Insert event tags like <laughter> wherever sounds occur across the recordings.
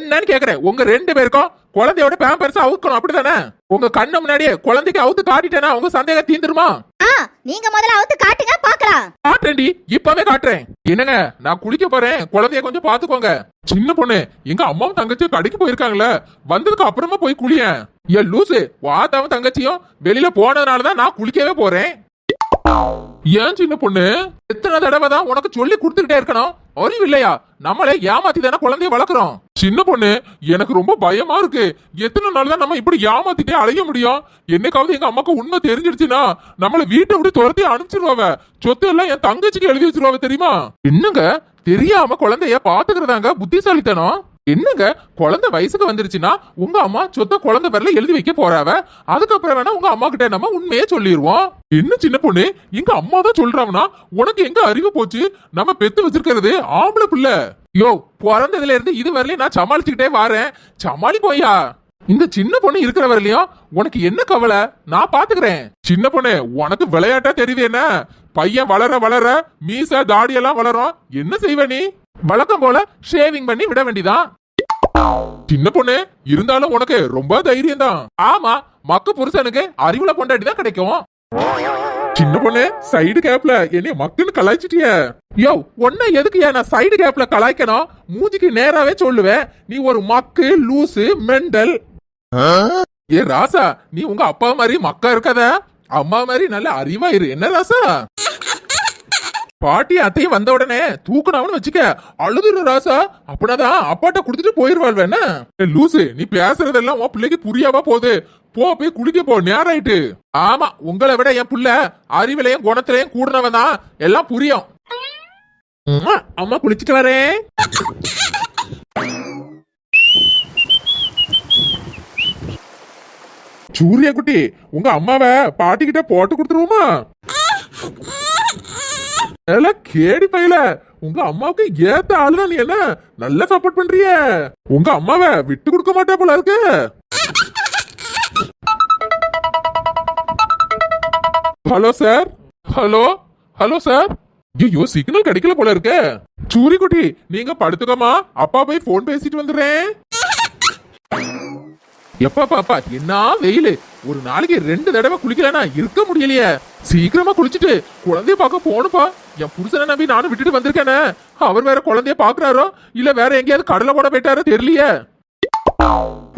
என்னன்னு கேக்குறேன். உங்க ரெண்டு பேருக்கும் குழந்தையோட பேம்பர்ஸ் அவுக்கணும் அப்படிதானே? உங்க கண்ணு முன்னாடியே குழந்தைக்கு அவுத்து காட்டிட்டேனா உங்க சந்தேகம் தீந்துருமா? நீங்க முதல்ல அவுத்து காட்டுங்க பாக்கலாம். காட்டுறேன்டி இப்பவே காட்டுறேன். என்னங்க நான் குளிக்க போறேன். குழந்தைய கொஞ்சம் பாத்துக்கோங்க. சின்ன பொண்ணு எங்க அம்மாவும் தங்கச்சியும் கடைக்கு போயிருக்காங்களே. வந்ததுக்கு அப்புறமா போய் குளியேன். ஏன் லூசு வாத்தாவும் தங்கச்சியும் வெளியில போனதுனாலதான் நான் குளிக்கவே போறேன். ஏன் சின்ன பொண்ணு? எத்தனை தடவை தான் உனக்கு சொல்லி கொடுத்துக்கிட்டே இருக்கணும்? அறிவு இல்லையா? நம்மளே ஏமாத்தி தானே குழந்தைய வளர்க்குறோம். சின்ன பொண்ணு எனக்கு ரொம்ப பயமா இருக்கு. எத்தனை நாள் தான் நம்ம இப்படி ஏமாத்திட்டே அலைய முடியும்? என்னைக்காவது எங்க அம்மாக்கு உண்மை தெரிஞ்சிடுச்சுன்னா நம்மள வீட்டை விட்டு துரத்தி அனுப்பிச்சிருவாவ. சொத்து எல்லாம் என் தங்கச்சிக்கு எழுதி வச்சிருவாவ தெரியுமா? என்னங்க? தெரியாம குழந்தைய பாத்துக்கிறதாங்க புத்திசாலித்தனம். என்னங்க? குழந்தை வயசுக்கு வந்துருச்சுன்னா உங்க அம்மா சொத்த குழந்தை பேர்ல எழுதி வைக்க போறாவ? அதுக்கப்புறம் வேணா உங்க அம்மா கிட்ட நம்ம உண்மையே சொல்லிடுவோம் என்ன சின்ன பொண்ணு? எங்க அம்மா தான் சொல்றாங்கன்னா உனக்கு எங்க அறிவு போச்சு? நம்ம பெத்து வச்சிருக்கிறது ஆம்பளை பிள்ளை. யோ பிறந்ததுல இருந்து இது வரலையும் நான் சமாளிச்சுக்கிட்டே வாரேன். சமாளி போயா இந்த சின்ன பொண்ணு இருக்கிற வரலையும் உனக்கு என்ன கவலை? நான் பாத்துக்கிறேன். சின்ன பொண்ணு உனக்கு விளையாட்டா தெரியுது என்ன? பையன் வளர வளர மீச தாடியெல்லாம் வளரும். என்ன செய்வ நீ? வழக்கம் போல ஷேவிங் பண்ணி விட வேண்டிதான் சின்ன பொண்ணு இருந்தாலும் உனக்கு ரொம்ப தைரியம் தான் ஆமா மக்கு புருஷனுக்கு அறிவுல பொண்டாட்டி தான் கிடைக்கும். சின்ன பொண்ணு சைடு கேப்ல என்னைய மக்குன்னு கலாய்ச்சிட்டிய. யோ உன்ன எதுக்கு ஏன் நான் சைடு கேப்ல கலாய்க்கணும்? மூஞ்சிக்கு நேராவே சொல்லுவேன் நீ ஒரு மக்கு லூசு மெண்டல். ஏ ராசா நீ உங்க அப்பா மாதிரி மக்கா இருக்காத? அம்மா மாதிரி நல்ல அறிவா இரு. என்ன ராசா? பாட்டி அத்தையும் வந்த உடனே தூக்குனாவனு வச்சுக்க அழுதுரு ராசா. அப்படின்னாதான் அப்பாட்ட குடுத்துட்டு போயிருவாள் வேணா. லூசு நீ பேசுறதெல்லாம் உன் பிள்ளைக்கு புரியாவா போகுது. போ போய் குளிக்க போ நேரம் ஆயிட்டு ஆமா உங்களை விட என் புள்ள அறிவிலையும் குணத்திலையும் கூடுனவன் தான். எல்லாம் புரியும். அம்மா குளிச்சிட்டு வரேன். சூர்யா குட்டி உங்க அம்மாவை பாட்டிக்கிட்ட போட்டு கொடுத்துருவோமா? எல்லாம் கேடி பையல உங்க அம்மாவுக்கு ஏத்த ஆளுதான் நீ என்ன நல்லா சப்போர்ட் பண்றிய? உங்க அம்மாவை விட்டு கொடுக்க மாட்டா போல இருக்கு. Hello sir. Hello hello sir. ஐயோ சிக்னல் கிடைக்கல போல இருக்கு. சூரி குட்டி நீங்க படுத்துக்கமா. அப்பா போய் போன் பேசிட்டு வந்துடுறேன். எப்பா பாப்பா என்ன வெயிலு? ஒரு நாளைக்கு ரெண்டு தடவை குளிக்கலனா இருக்க முடியலையே. சீக்கிரமா குளிச்சுட்டு குழந்தைய பார்க்க போகணும்ப்பா. என் புருஷனை நம்பி நானும் விட்டுட்டு வந்திருக்கேனே. அவர் வேற குழந்தைய பாக்குறாரோ இல்ல வேற எங்கேயாவது கடலை போட போயிட்டாரோ தெரியலையே.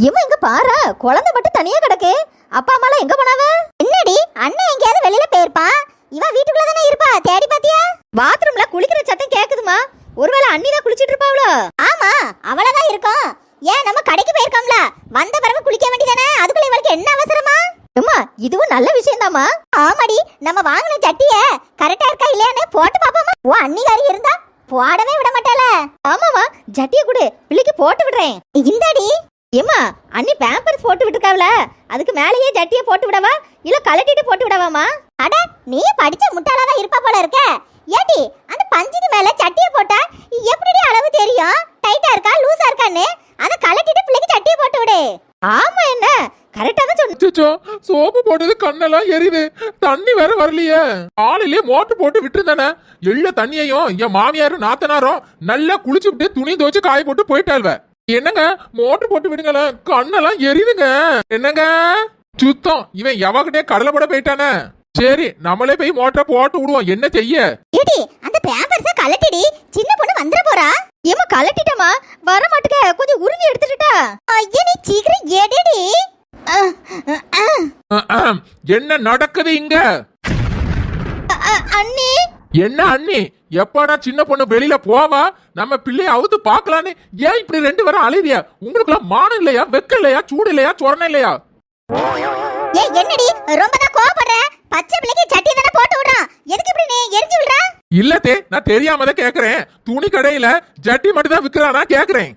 இவன் இங்க பாரு குழந்தை மட்டும் தனியா கிடக்கு. அப்பா அம்மா எங்க போனாவ என்னடி அண்ணன் எங்கேயாவது வெளியில போயிருப்பா? இவன் வீட்டுக்குள்ள தானே இருப்பா தேடி பாத்தியா? பாத்ரூம்ல குளிக்கிற சத்தம் கேக்குதுமா. ஒருவேளை அண்ணி தான் குளிச்சிட்டு இருப்பாவளோ? ஆமா அவளதான் இருக்கும். ஏன் நம்ம கடைக்கு போயிருக்கோம்ல? வந்த பிறகு குளிக்க வேண்டியதானே? அதுக்குள்ள இவளுக்கு என்ன அவசரமா? அம்மா இதுவும் நல்ல விஷயம் ஆமாடி நம்ம வாங்கின சட்டிய கரெக்டா இருக்கா இல்லையானே போட்டு பாப்போமா ஓ அன்னிகாரி இருந்தா போடவே விட மாட்டாள. ஆமாமா ஜட்டிய கொடு பிள்ளைக்கு போட்டு விடுறேன். இந்தாடி. ஏம்மா அண்ணி பேம்பர்ஸ் போட்டு விட்டுருக்காவல அதுக்கு மேலேயே ஜட்டியை போட்டு விடவா? இல்ல கலட்டிட்டு போட்டு விடவாமா அட நீ படிச்ச முட்டாளாவா இருப்பா போல இருக்க. ஏடி அந்த பஞ்சுக்கு மேல சட்டியை போட்டா எப்படி அளவு தெரியும்? டைட்டா இருக்கா லூசா இருக்கான்னு? அத கலட்டிட்டு பிள்ளைக்கு சட்டியை போட்டு விடு. ஆமா என்ன? கரெக்டா தான் சொன்ன சோப்பு போட்டது கண்ணெல்லாம் எரியுது. தண்ணி வேற வரலையே. ஆளிலேயே மோட்டர் போட்டு விட்டுருந்தானே. எள்ள தண்ணியையும் என் மாமியாரும் நாத்தனாரும் நல்லா குளிச்சு விட்டு துணி துவைச்சு காய போட்டு போயிட்டாள்வ. என்னங்க? மோட்டர் போட்டு விடுங்களேன். கண்ணெல்லாம் எரியுதுங்க. என்னங்க? சுத்தம். இவன் எவகிட்டே கடலை போட போயிட்டானே. சரி நம்மளே போய் மோட்டரை போட்டு விடுவோம். என்ன செய்ய? அந்த பேம்பர்ஸ கலட்டிடி சின்ன பொண்ணு வந்துட போறா. ஏமா கலட்டிட்டமா வர மாட்டுக்க கொஞ்சம் உருவி எடுத்துட்டா ஐயா நீ சீக்கிரம் ஏடிடி. என்ன நடக்குது இங்க? அண்ணி. என்ன அண்ணி? எப்படா சின்ன பொண்ணு வெளியில போவா? நம்ம பிள்ளைய அவுத்து பார்க்கலான்னு ஏன் இப்படி ரெண்டு பேரும் அழுதியா உங்களுக்குலாம் மானம் இல்லையா? வெக்க இல்லையா? சூடு இல்லையா? சொரணை இல்லையா? ஏ என்னடி? ரொம்ப தான் கோவப்படுற. பச்சை பிள்ளைக்கு சட்டி தானே போட்டு விடுறான். எதுக்கு இப்படி நீ எரிஞ்சு விடுற? இல்லத்தே நான் தெரியாம தான் கேக்குறேன். துணி கடையில ஜட்டி மட்டும் தான் விக்கிறானா கேக்குறேன்.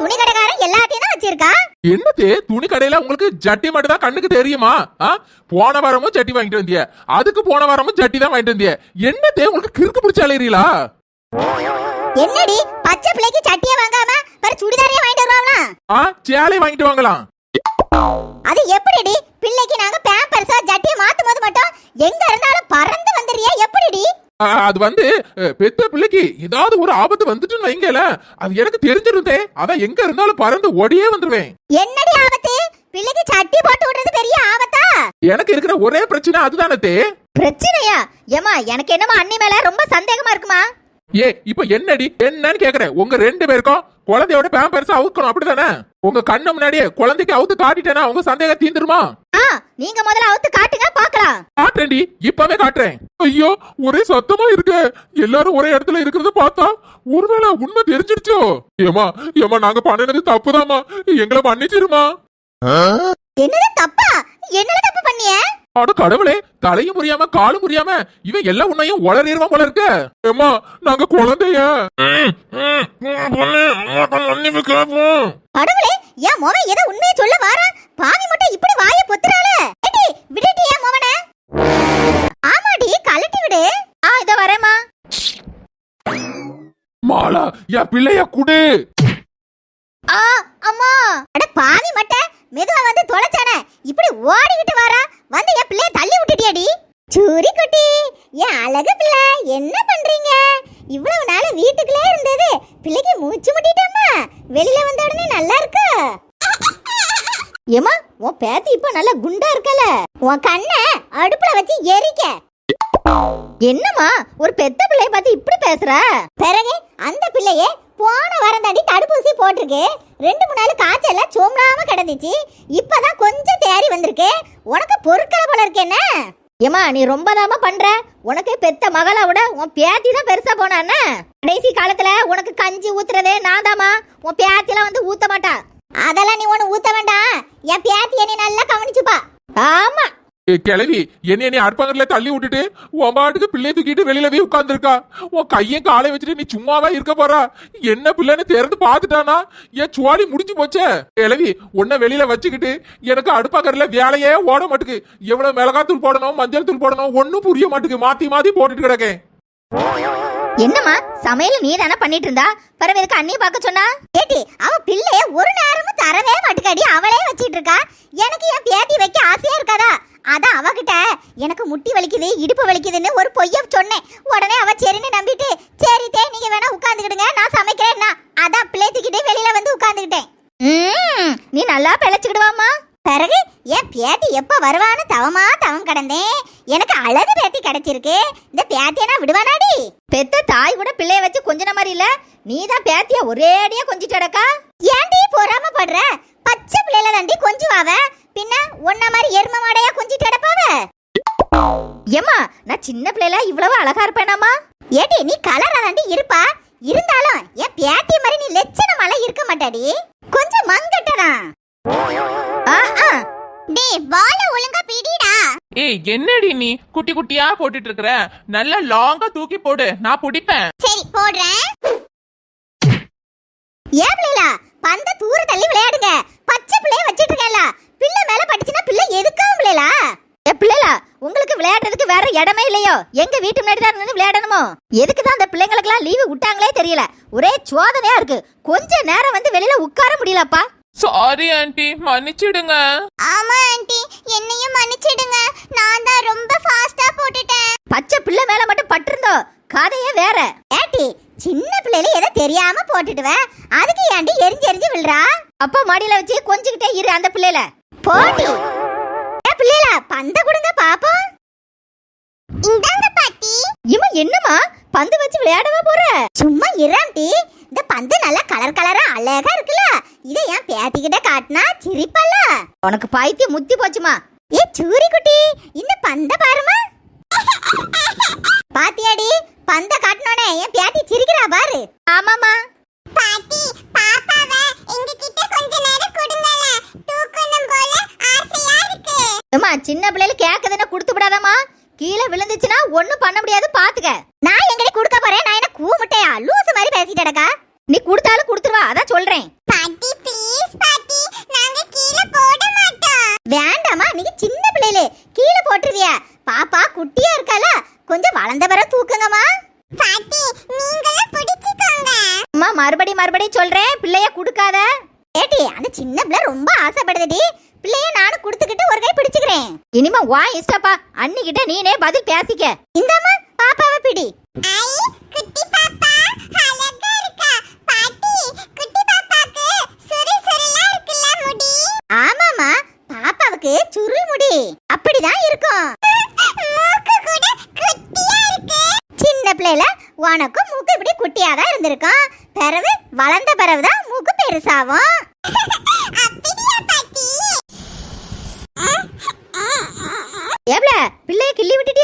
துணி கடைக்காரன் எல்லாத்தையும் தான் வச்சிருக்கா? என்னத்தே துணி கடையில உங்களுக்கு ஜட்டி மட்டும் தான் கண்ணுக்கு தெரியுமா? போன வாரமும் ஜட்டி வாங்கிட்டு வந்திய. அதுக்கு போன வாரமும் ஜட்டி தான் வாங்கிட்டு வந்திய. என்னத்தே உங்களுக்கு கிறுக்கு பிடிச்ச அலையறீங்களா என்னடி? பச்சை பிள்ளைக்கு சட்டியை வாங்காம வேற சுடிதாரையே வாங்கிட்டு வருவாங்களா? ஆ சேலை வாங்கிட்டு வாங்கலாம். அது எப்படிடி? பிள்ளைக்கு நாங்க பேம்பர்ஸா ஜட்டியை மாத்தும் போது மட்டும் எங்க இருந்தாலும் பறந்து வந்துறியா எப்படிடி? அது வந்து பெத்த பிள்ளைக்கு ஏதாவது ஒரு ஆபத்து வந்துட்டுன்னு வைங்கல அது எனக்கு தெரிஞ்சிருந்தே. அதான் எங்க இருந்தாலும் பறந்து ஓடியே வந்துருவேன். என்னடி ஆபத்து? பிள்ளைக்கு சட்டி போட்டு விடுறது பெரிய ஆபத்தா? எனக்கு இருக்கிற ஒரே பிரச்சனை அதுதானே பிரச்சனையா? ஏமா எனக்கு என்னமா அண்ணி மேல ரொம்ப சந்தேகமா இருக்குமா? ஏ இப்ப என்னடி? என்னன்னு கேக்குறேன். உங்க ரெண்டு பேருக்கும் குழந்தையோட பேம்பர்ஸ் அவுக்கணும் அப்படிதானே? உங்க கண்ணு முன்னாடியே குழந்தைக்கு அவுத்து காட்டிட்டேனா? உங்க சந்தேகம் தீந்துருமா? நீங்க முதல்ல அவுத்து காட்டுங்க பாக்கலாம். காட்டுறேன்டி இப்பவே காட்டுறேன். ஐயோ ஒரே சத்தமா இருக்கு. எல்லாரும் ஒரே இடத்துல இருக்கிறத பார்த்தா ஒருவேளை உண்மை தெரிஞ்சிருச்சோ? ஏமா ஏமா நாங்க பண்ணினது தப்புதாம்மா. எங்களை மன்னிச்சிருமா? என்னது தப்பா? என்னது தப்பு பண்ணிய? அட கடவுளே தலையும் புரியாம காலும் புரியாம இவன் எல்லா உன்னையும் உளறிடுவான் போல இருக்க. ஏமா நாங்க குழந்தைய? மன்னிப்பு கேப்போம் கடவுளே என் மோவன் ஏதோ உண்மையை சொல்ல வாரா பாவி மட்டும் இப்படி வாய பொத்துறாளே. ஏடி விடுடி என் மோவன. ஆமாடி கழட்டி விடு. ஆ இத வரேம்மா. மாலா என் பிள்ளைய குடு. ஆ அம்மா. அட பாவி மட்ட மெதுவா வந்து தொலைச்சானே. இப்படி ஓடிக்கிட்டு வாரா. வந்து என் பிள்ளைய தள்ளி விட்டுட்டியாடி? சூரி குட்டி என் அழகு பிள்ளை என்ன பண்றீங்க? இவ்வளவு நாள் வீட்டுக்குள்ளே இருந்தது பிள்ளைக்கு மூச்சு முட்டிட்டம்மா வெளியில வந்த உடனே நல்லா இருக்கா. ஏமா உன் பேத்தி இப்ப நல்லா குண்டா இருக்கல. உன் கண்ணை அடுப்புல வச்சு எரிக்க. என்னம்மா ஒரு பெத்த பிள்ளைய பார்த்து இப்படி பேசுற? பிறகு அந்த பிள்ளையே போன வாரம் தாண்டி தடுப்பூசி போட்டிருக்கு. ரெண்டு மூணு நாள் காய்ச்சல் சோம்பாம கிடந்துச்சு. இப்பதான் கொஞ்சம் தேறி வந்திருக்கு. உனக்கு பொருட்களை போல இருக்கு என்ன? ஏமா நீ ரொம்ப தாமா பண்ற? உனக்கு பெத்த மகளை விட உன் பேத்தி தான் பெருசா போனான்னு கடைசி காலத்துல உனக்கு கஞ்சி ஊத்துறதே நான் தாமா உன் பேத்திலாம் வந்து ஊத்த மாட்டா. அதெல்லாம் நீ ஒன்று ஊத்த வேண்டாம். என் பேத்திய நீ நல்லா கவனிச்சுப்பா. ஆமா. கிளவி என்ன என்னை அடுப்பாங்கல தள்ளி விட்டுட்டு? உன் பாட்டுக்கு பிள்ளைய தூக்கிட்டு வெளியில போய் உட்காந்துருக்கா உன் கையும் காலை வச்சுட்டு நீ சும்மாவா இருக்க போறா? என்ன பிள்ளைன்னு திறந்து பார்த்துட்டானா? என் சுவாலி முடிஞ்சு போச்சே. கிளவி உன்னை வெளியில வச்சுக்கிட்டு எனக்கு அடுப்பாக்கரில் வேலையே ஓட மாட்டுக்கு. எவ்வளவு மிளகாத்தூள் போடணும் மஞ்சள் தூள் போடணும் ஒன்னும் புரிய மாட்டுக்கு. மாத்தி மாத்தி போட்டுட்டு கிடக்கேன். என்னம்மா சமையல் நீ தானே பண்ணிட்டு இருந்தா பிறகு எதுக்கு அண்ணி பார்க்க சொன்னா? ஏட்டி அவ பிள்ளைய ஒரு நேரமும் தரவே மாட்டுக்காடி அவளே வச்சிட்டு இருக்கா? எனக்கு என் பேத்தி வைக்க ஆசையா இருக்காதா? எனக்கு முட்டி வலிக்குது இடுப்பு வலிக்குதுன்னு ஒரு பொய்ய சொன்னேன். உடனே அவ சரின்னு நம்பிட்டு சரி தே நீங்க வேணா உட்காந்துக்கிடுங்க நான் சமைக்கிறேன்னா அதான் பிள்ளை வெளியில வந்து உட்காந்துக்கிட்டேன் ம், நீ நல்லா பிழைச்சுக்கிடுவாமா பிறகு என் பேத்தி எப்ப வருவான்னு தவமா தவம் கடந்தேன். எனக்கு அழகு பேத்தி கிடைச்சிருக்கு. இந்த பேத்திய நான் விடுவானாடி. பெத்த தாய் கூட பிள்ளைய வச்சு கொஞ்சன மாதிரி இல்ல. நீ தான் பேத்திய ஒரேடியா கொஞ்சிட்டடக்கா. ஏன்டி பொறாம படுற? பச்சை பிள்ளைல தாண்டி கொஞ்சுவாவ. பின்ன உன்ன மாதிரி எரும மாடையா கொஞ்சிட்டு கிடப்பாவ? ஏமா நான் சின்ன பிள்ளைல இவ்வளவு அழகா இருப்பேனாமா ஏடி நீ கலரா தாண்டி இருப்பா. இருந்தாலும் என் பேத்தி மாதிரி நீ லட்சணமாலாம் இருக்க மாட்டாடி. கொஞ்சம் ஆ டேய் பால ஒழுங்கா பிடிடா. ஏய் என்னடி நீ குட்டி குட்டியா போட்டுட்டு இருக்கற நல்லா லாங்கா தூக்கி போடு நான் பிடிப்பேன். சரி போடுறேன். ஏன் பிள்ளைகளா பந்த தூர தள்ளி விளையாடுங்க. பச்சை பிள்ளைய வச்சிட்டு இருக்கேன்ல பிள்ளை மேல பட்டுச்சுன்னா பிள்ளை எதுக்காவும் பிள்ளைகளா ஏ பிள்ளைகளா உங்களுக்கு விளையாடுறதுக்கு வேற இடமே இல்லையோ? எங்க வீட்டு முன்னாடி தான் நின்னு விளையாடணுமோ? எதுக்கு தான் அந்த பிள்ளைங்களுக்கெல்லாம் லீவு விட்டாங்களே தெரியல. ஒரே சோதனையா இருக்கு. கொஞ்ச நேரம் வந்து வெளியில உட்கார முடியலப்பா. சாரி ஆண்டி மன்னிச்சிடுங்க. ஆமா ஆண்டி என்னையும் மன்னிச்சிடுங்க. நான் தான் ரொம்ப ஃபாஸ்டா போட்டுட்டேன். பச்சை பிள்ளை மேல மட்டும் பட்டிருந்தோ? கதையே வேற. ஏட்டி சின்ன பிள்ளைல ஏதோ தெரியாம போட்டுடுவ? அதுக்கு ஏண்டி எரிஞ்சு எரிஞ்சு விழுறா? அப்பா மடியில வச்சு கொஞ்சிக்கிட்டே இரு அந்த பிள்ளைல போட்டி பிள்ளைகளா பந்த கொடுங்க பாப்போம். இந்தாங்க பாட்டி. இவன் என்னமா பந்து வச்சு விளையாடவா போற? சும்மா இராம்டி இந்த பந்து நல்லா கலர் கலரா அழகா இருக்குல்ல. இதை என் பேத்தி கிட்ட காட்டினா சிரிப்பல்ல. உனக்கு பைத்தியம் முத்தி போச்சுமா? ஏ சூரி குட்டி இந்த பந்த பாருமா பாத்தியாடி பந்த காட்டினோனே என் பேத்தி சிரிக்கிறா பாரு. ஆமாமா பாட்டி பாப்பாவை எங்க கிட்ட கொஞ்ச நேரம் கொடு. அம்மா சின்ன பிள்ளைல கேக்குதுன்னு கொடுத்து விடாதம்மா கீழே விழுந்துச்சுன்னா ஒண்ணும் பண்ண முடியாது பாத்துக்க. நான் எங்கடி கொடுக்க போறேன் நான் என்ன கூமுட்டையா லூசு மாதிரி பேசிட்டடக்கா. நீ கொடுத்தாலும் கொடுத்துருவா அதான் சொல்றேன். பாட்டி ப்ளீஸ் பாட்டி நாங்க கீழே போட மாட்டோம். வேண்டாமா நீங்க சின்ன பிள்ளைல கீழே போட்டுருவிய. பாப்பா குட்டியா இருக்கால கொஞ்சம் வளர்ந்த பிறகு தூக்குங்கம்மா. பாட்டி நீங்களும் பிடிச்சுக்கோங்க. அம்மா மறுபடி மறுபடி சொல்றேன் பிள்ளைய கொடுக்காத. ஏட்டி அந்த சின்ன பிள்ளை ரொம்ப ஆசைப்படுதுடி. பிள்ளைய நானும் கொடுத்துக்கிட்டு ஒரு கை பிடிச்சுக்கிறேன். இனிமே வா இஷ்டப்பா அன்னிக்கிட்ட நீனே பதில் பேசிக்க. இந்தாம்மா பாப்பாவை பிடி. குட்டி பாப்பா அழகா இருக்கா. பாட்டி குட்டி பாப்பாக்கு சுருள் சுருளா இருக்குல்ல முடி? ஆமாமா பாப்பாவுக்கு சுருள் முடி. அப்படிதான் இருக்கும். மூக்கு கூட குட்டியா இருக்கு. சின்ன பிள்ளைல உனக்கும் மூக்கு இப்படி குட்டியா தான் இருந்திருக்கும். பிறகு வளர்ந்த பிறகுதான் மூக்கு பெருசாகும் <laughs> அப்படியா பாட்டி எவ்வள பிள்ளைய கிள்ளி விட்டுட்டியோ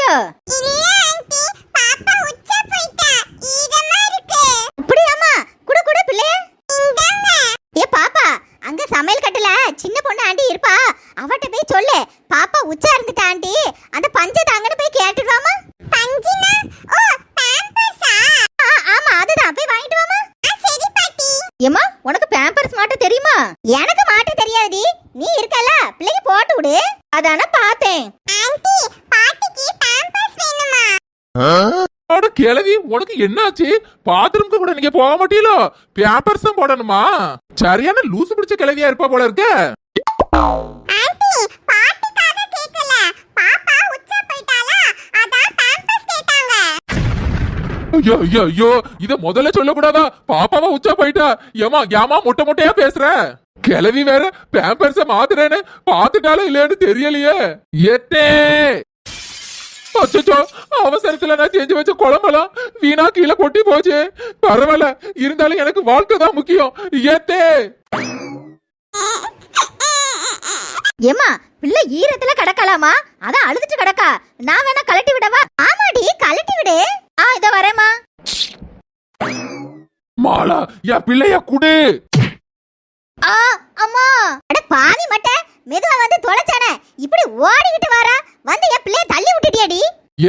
இல்ல ஆண்டி பாப்பா உச்சா போயிட்டா ஈரமா இருக்கு அப்படியாமா குடு குடு பிள்ளைய இந்தாங்க ஏ பாப்பா அங்க சமையல் கட்டுல சின்ன பொண்ணு ஆண்டி இருப்பா. அவட்ட போய் சொல்லு. பாப்பா உச்சா இருந்துட்டா ஆண்டி. அந்த பஞ்ச தாங்கன்னு போய் கேட்டுடுவாமா பஞ்சினா? ஓ பாம்பர்ஸா ஆமா அதுதான். போய் வாங்கிட்டு வாமா சரி பாட்டி. ஏமா உனக்கு பேம்பர்ஸ் மாட்ட தெரியுமா? எனக்கு மாட்ட தெரியாதுடி. நீ இருக்கல பிள்ளைக்கு போட்டு விடு. அதான பார்த்தேன். ஆண்டி அட கிழவி உனக்கு என்னாச்சு? பாத்ரூம்க்கு கூட நீங்க போக மாட்டீங்களோ? பேப்பர்ஸ் தான் போடணுமா? சரியான லூசு பிடிச்ச கிழவியா இருப்பா போல இருக்க. ஐயோ ஐயோ ஐயோ இத முதல்ல சொல்லக்கூடாதா? பாப்பாவா உச்சா போயிட்டா. ஏமா ஏமா முட்டை முட்டையா பேசுற? கிளவி வேற பேம்பர்ஸ மாத்துறேன்னு பாத்துட்டாலும் இல்லையான்னு தெரியலையே. எத்தே அச்சோ அவசரத்துல நான் செஞ்சு வச்ச குழம்பெல்லாம் வீணா கீழே கொட்டி போச்சு. பரவாயில்ல இருந்தாலும் எனக்கு வாழ்க்கை தான் முக்கியம். ஏத்தே. ஏமா பிள்ளை ஈரத்துல கிடக்கலாமா? அதான் அழுதுட்டு கிடக்கா. நான் வேணா கழட்டி விடவா? ஆமாடி கழட்டி விடு. ஆ இத வரேம்மா. மாலா என் பிள்ளைய குடு. ஆ அம்மா. அட பாவி மட்டை. மெதுவா வந்து தொலைச்சானே? இப்படி ஓடிக்கிட்டு வாரா வந்து என் பிள்ளைய தள்ளி விட்டுட்டியாடி.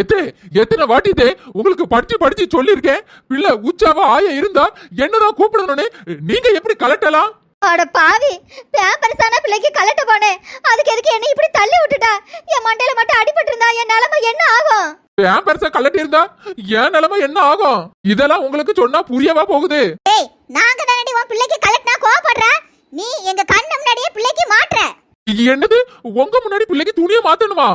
எத்தே எத்தனை வாட்டித்தே உங்களுக்கு படிச்சு படிச்சு சொல்லியிருக்கேன். பிள்ளை உச்சாவா ஆய இருந்தா என்னதான் கூப்பிடணும்னு. நீங்க எப்படி கலட்டலாம்? அட பாவி பேம்பர்ஸான பிள்ளைக்கு கலட்ட போனேன் அதுக்கு எதுக்கு என்ன இப்படி தள்ளி விட்டுட்டா? என் மண்டையில மட்டும் அடிபட்டு இருந்தா என் நிலைமை என்ன ஆகும்? பேம்பர்ஸ கலட்டி இருந்தா என் நிலைமை என்ன ஆகும்? இதெல்லாம் உங்களுக்கு சொன்னா புரியவா போகுது? ஏய் நாங்க தானடி உன் பிள்ளைக்கு கலட்டினா கோவப்படுற? நீ எங்க கண்ணு முன்னாடியே பிள்ளைக்கு மாட்டுற. என்னது? உங்க முன்னாடி பிள்ளைக்கு துணியை மாத்தணுமா?